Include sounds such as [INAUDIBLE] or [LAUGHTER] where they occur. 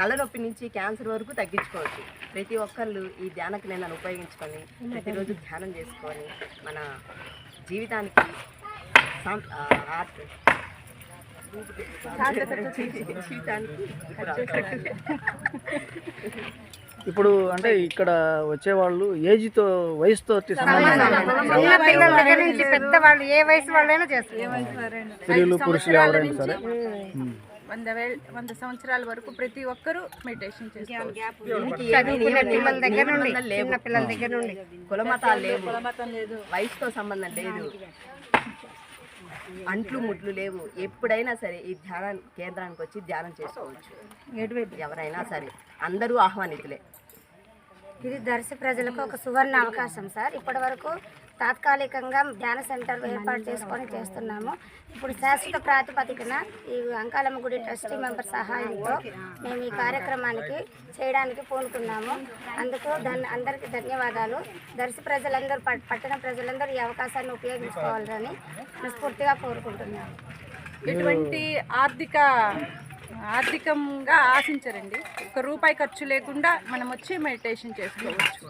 తలనొప్పి నుంచి క్యాన్సర్ వరకు తగ్గించుకోవచ్చు. ప్రతి ఒక్కళ్ళు ఈ ధ్యాన క్రియలను ఉపయోగించుకొని ప్రతిరోజు ధ్యానం చేసుకొని మన జీవితానికి [LAUGHS] ఇప్పుడు అంటే ఇక్కడ వచ్చేవాళ్ళు ఏజ్తో వయసుతో పెద్దవాళ్ళు ఏ వయసు వాళ్ళైనా చేస్తారు. స్త్రీలు పురుషులు ఎవరైనా సరే. వంద వేల వంద సంవత్సరాల వరకు ప్రతి ఒక్కరూ మెడిటేషన్ చేస్తారు పిల్లల దగ్గర నుండి లేవు పిల్లల దగ్గర నుండి. కులమతాలు లేవు. వయసుతో సంబంధం లేదు. అంట్లు ముట్లు లేవు. ఎప్పుడైనా సరే ఈ ధ్యాన కేంద్రానికి వచ్చి ధ్యానం చేసుకోవచ్చు. ఎవరైనా సరే అందరూ ఆహ్వానితులే. ఇది దర్శి ప్రజలకు ఒక సువర్ణ అవకాశం సార్. ఇప్పటి వరకు తాత్కాలికంగా ధ్యాన సెంటర్ ఏర్పాటు చేసుకొని చేస్తున్నాము. ఇప్పుడు శాశ్వత ప్రాతిపదికన ఈ అంకాలమ్మ గుడి ట్రస్టీ మెంబర్ సహాయంతో మేము ఈ కార్యక్రమానికి చేయడానికి పూనుకున్నాము. అందుకు దాన్ని అందరికీ ధన్యవాదాలు. దర్శి ప్రజలందరూ పట్టణ ప్రజలందరూ ఈ అవకాశాన్ని ఉపయోగించుకోవాలని మనస్ఫూర్తిగా కోరుకుంటున్నాము. ఎటువంటి ఆర్థిక ఆర్థికంగా ఆశించరండి. ఒక రూపాయి ఖర్చు లేకుండా మనం వచ్చి మెడిటేషన్ చేసుకోవచ్చు.